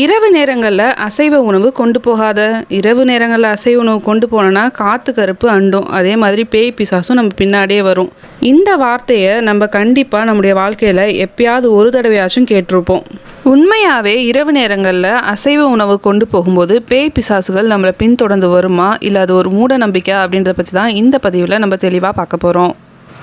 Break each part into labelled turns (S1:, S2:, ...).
S1: இரவு நேரங்களில் அசைவ உணவு கொண்டு போகாத. இரவு நேரங்களில் அசைவ உணவு கொண்டு போனோன்னா காற்று கருப்பு அண்டும். அதே மாதிரி பேய் பிசாசும் நம்ம பின்னாடியே வரும். இந்த வார்த்தையை நம்ம கண்டிப்பாக நம்முடைய வாழ்க்கையில் எப்பயாவது ஒரு தடவையாச்சும் கேட்டிருப்போம். உண்மையாகவே இரவு நேரங்களில் அசைவ உணவு கொண்டு போகும்போது பேய் பிசாசுகள் நம்மளை பின்தொடர்ந்து வருமா? இல்லை அது ஒரு மூட நம்பிக்கை அப்படின்றத பற்றி தான் இந்த பதிவில் நம்ம தெளிவாக பார்க்க போகிறோம்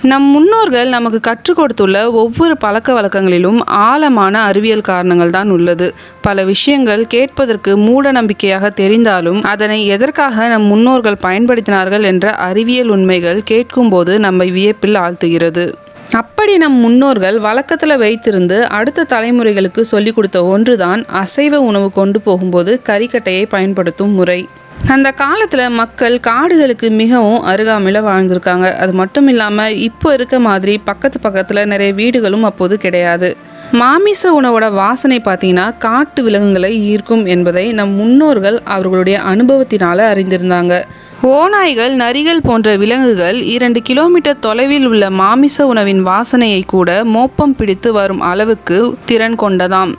S1: நம் முன்னோர்கள் நமக்கு கற்றுக் கொடுத்துள்ள ஒவ்வொரு பழக்க வழக்கங்களிலும் ஆழமான அறிவியல் காரணங்கள் தான் உள்ளது. பல விஷயங்கள் கேட்பதற்கு மூட நம்பிக்கையாக தெரிந்தாலும் அதனை எதற்காக நம் முன்னோர்கள் பயன்படுத்தினார்கள் என்ற அறிவியல் உண்மைகள் கேட்கும்போது நம்மை வியப்பில் ஆழ்த்துகிறது. அப்படி நம் முன்னோர்கள் வழக்கத்தில் வைத்திருந்து அடுத்த தலைமுறைகளுக்கு சொல்லிக் கொடுத்த ஒன்றுதான் அசைவ உணவு கொண்டு போகும்போது கறிக்கட்டையை பயன்படுத்தும் முறை. அந்த காலத்தில் மக்கள் காடுகளுக்கு மிகவும் அருகாமையில் வாழ்ந்திருக்காங்க. அது மட்டும் இல்லாமல் இப்போ இருக்க மாதிரி பக்கத்து பக்கத்தில் நிறைய வீடுகளும் அப்போது கிடையாது. மாமிச உணவோட வாசனை பார்த்தீங்கன்னா காட்டு விலங்குகளை ஈர்க்கும் என்பதை நம் முன்னோர்கள் அவர்களுடைய அனுபவத்தினால் அறிந்திருந்தாங்க. ஓநாய்கள் நரிகள் போன்ற விலங்குகள் இரண்டு கிலோமீட்டர் தொலைவில் உள்ள மாமிச உணவின் வாசனையை கூட மோப்பம் பிடித்து வரும் அளவுக்கு திறன் கொண்டதாம்.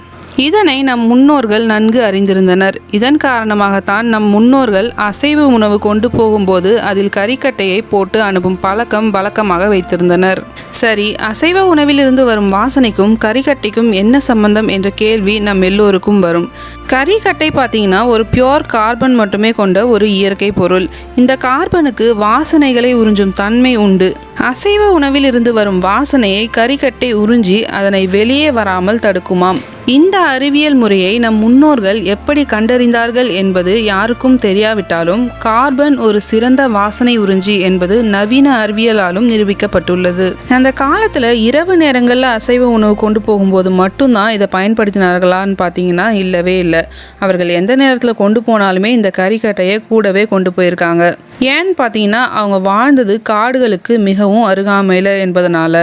S1: இதனை நம் முன்னோர்கள் நன்கு அறிந்திருந்தனர். இதன் காரணமாகத்தான் நம் முன்னோர்கள் அசைவ உணவு கொண்டு போகும்போது அதில் கறிக்கட்டையை போட்டு அனுப்பும் பழக்கம் வழக்கமாக வைத்திருந்தனர். சரி அசைவ உணவிலிருந்து வரும் வாசனைக்கும் கறிக்கட்டைக்கும் என்ன சம்பந்தம் என்ற கேள்வி நம் எல்லோருக்கும் வரும். கறிக்கட்டை பார்த்தீங்கன்னா ஒரு பியோர் கார்பன் மட்டுமே கொண்ட ஒரு இயற்கை பொருள். இந்த கார்பனுக்கு வாசனைகளை உறிஞ்சும் தன்மை உண்டு. அசைவ உணவில் இருந்து வரும் வாசனையை கறிக்கட்டை உறிஞ்சி அதனை வெளியே வராமல் தடுக்குமாம். இந்த அறிவியல் முறையை நம் முன்னோர்கள் எப்படி கண்டறிந்தார்கள் என்பது யாருக்கும் தெரியாவிட்டாலும் கார்பன் ஒரு சிறந்த வாசனை உறிஞ்சி என்பது நவீன அறிவியலாலும் நிரூபிக்கப்பட்டுள்ளது. அந்த காலத்தில் இரவு நேரங்களில் அசைவ உணவு கொண்டு போகும்போது மட்டும்தான் இதை பயன்படுத்தினார்களான்னு பார்த்தீங்கன்னா இல்லவே இல்லை. அவர்கள் எந்த நேரத்தில் கொண்டு போனாலுமே இந்த கறிக்கட்டையை கூடவே கொண்டு போயிருக்காங்க. ஏன்னு பார்த்தீங்கன்னா அவங்க வாழ்ந்தது காடுகளுக்கு மிகவும் அருகாமையில் என்பதனால்.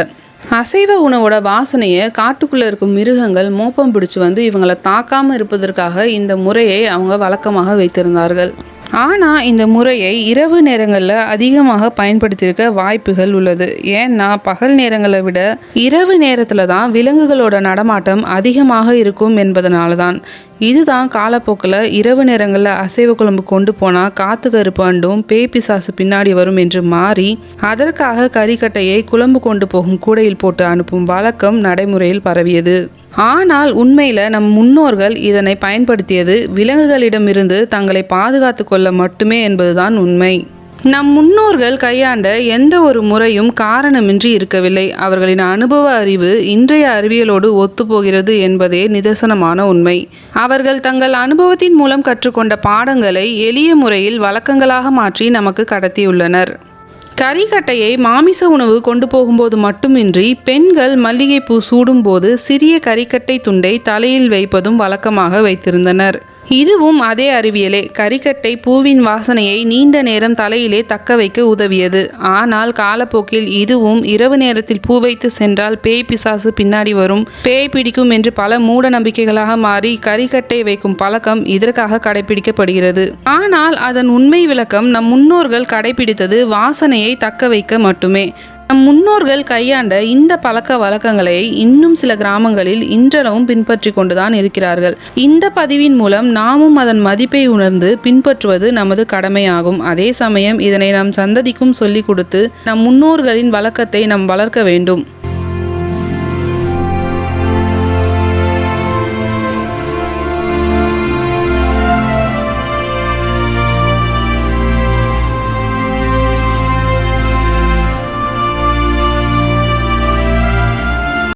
S1: அசைவ உணவோட வாசனையை காட்டுக்குள்ளே இருக்கும் மிருகங்கள் மோப்பம் பிடிச்சு வந்து இவங்களை தாக்காமல் இருப்பதற்காக இந்த முறையை அவங்க வழக்கமாக வைத்திருந்தார்கள். ஆனால் இந்த முறையை இரவு நேரங்களில் அதிகமாக பயன்படுத்தியிருக்க வாய்ப்புகள் உள்ளது. ஏன்னா பகல் நேரங்களை விட இரவு நேரத்தில் தான் விலங்குகளோட நடமாட்டம் அதிகமாக இருக்கும் என்பதனால தான். இதுதான் காலப்போக்கில் இரவு நேரங்களில் அசைவ குழம்பு கொண்டு போனால் காத்து கருப்பு அண்டும் பேய் சாசு பின்னாடி வரும் என்று மாறி அதற்காக கறிக்கட்டையை குழம்பு கொண்டு போகும் கூடையில் போட்டு அனுப்பும் வழக்கம் நடைமுறையில் பரவியது. ஆனால் உண்மையில் நம் முன்னோர்கள் இதனை பயன்படுத்தியது விலங்குகளிடமிருந்து தங்களை பாதுகாத்து கொள்ள மட்டுமே என்பதுதான் உண்மை. நம் முன்னோர்கள் கையாண்ட எந்த ஒரு முறையும் காரணமின்றி இருக்கவில்லை. அவர்களின் அனுபவ அறிவு இன்றைய அறிவியலோடு ஒத்துப்போகிறது என்பதே நிதர்சனமான உண்மை. அவர்கள் தங்கள் அனுபவத்தின் மூலம் கற்றுக்கொண்ட பாடங்களை எளிய முறையில் வழக்கங்களாக மாற்றி நமக்கு கடத்தியுள்ளனர். கறிக்கட்டையை மாமிச உணவு கொண்டு போகும்போது மட்டுமின்றி பெண்கள் மல்லிகைப்பூ சூடும்போது சிறிய கறிக்கட்டை துண்டை தலையில் வைப்பதும் வழக்கமாக வைத்திருந்தனர். இதுவும் அதே அறிவியலே. கறிக்கட்டை பூவின் வாசனையை நீண்ட நேரம் தலையிலே தக்க வைக்க உதவியது. ஆனால் காலப்போக்கில் இதுவும் இரவு நேரத்தில் பூ வைத்து சென்றால் பேய் பிசாசு பின்னாடி வரும். பேய் பிடிக்கும் என்று பல மூட நம்பிக்கைகளாக மாறி கறிக்கட்டை வைக்கும் பழக்கம் இதற்காக கடைபிடிக்கப்படுகிறது ஆனால் அதன் உண்மை விளக்கம் நம் முன்னோர்கள் கடைபிடித்தது வாசனையை தக்க வைக்க மட்டுமே. நம் முன்னோர்கள் கையாண்ட இந்த பழக்க வழக்கங்களை இன்னும் சில கிராமங்களில் இன்றளவும் பின்பற்றி கொண்டுதான் இருக்கிறார்கள். இந்த பதிவின் மூலம் நாமும் அதன் மதிப்பை உணர்ந்து பின்பற்றுவது நமது கடமையாகும். அதே சமயம் இதனை நம் சந்ததிக்கும் சொல்லிக் கொடுத்து நம் முன்னோர்களின் வழக்கத்தை நாம் வளர்க்க வேண்டும்.